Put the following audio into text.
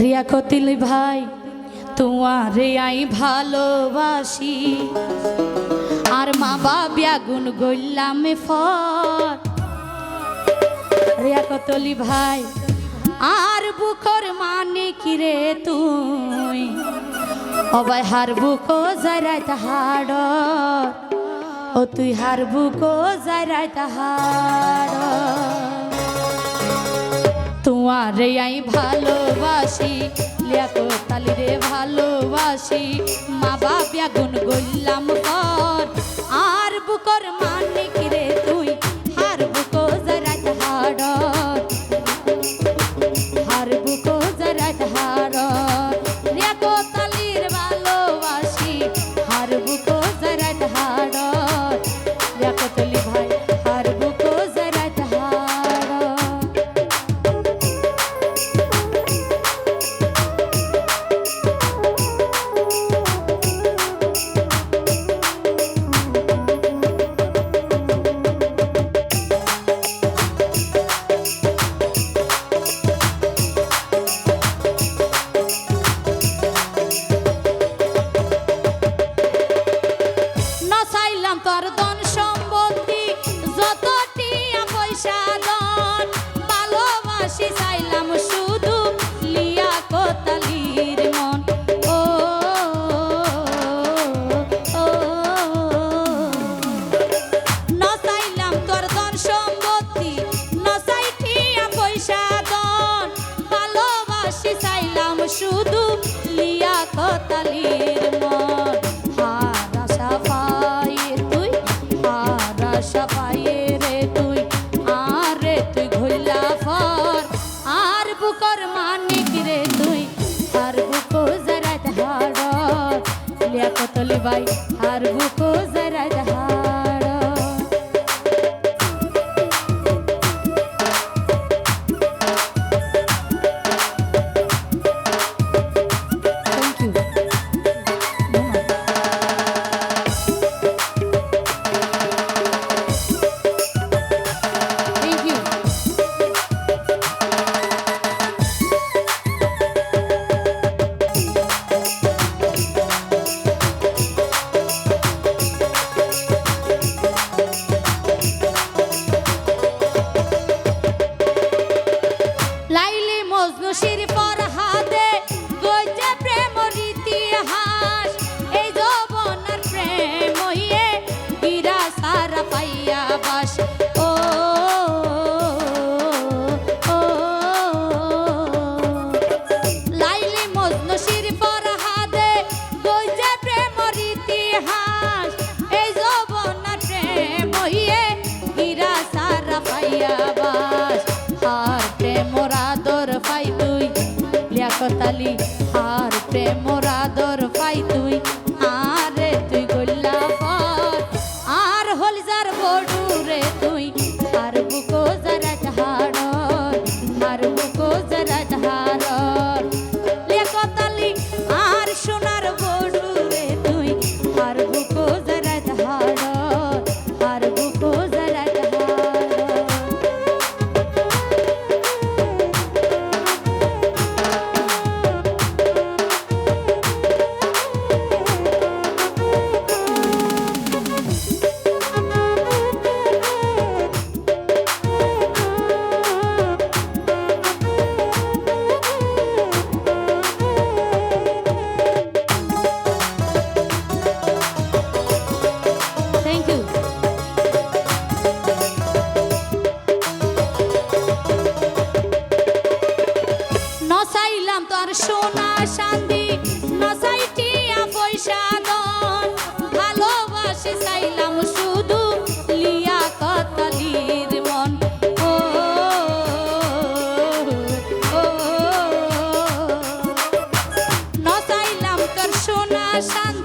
রিয়া কতিল ভাই, তোমারে আই ভালোবাসি। আর মা বাবিয়া গুন গইলাম ফর রিয়া কতলি ভাই, আর বুকর মানে কিরে তুই? অবাই হার বুকো যারাই তাহাড় ও তুই হার বুকো যারাই তাহাড় তোমারে আই ভালোবাসি। লিয়াকো তালি রে ভালোবাসি। মা বাবিয়া গুন গইলাম কর আর বুকর মানে কিরে তুই, হার বুকো জরাত হাড় হার বুকো জরাত হাড় লিয়াকো তালির ভালোবাসি, হার বুকো জরাত হাড় লিয়াকো তালি ভাই তুই ঘইলা ফর আর বুকর মানিক রে তুই, আর বুকো জরাত হাড়। লিয়া কতলি বাই আর বুকো প্রেমর আদর পাই তুই। লিয়াকতালি হার 山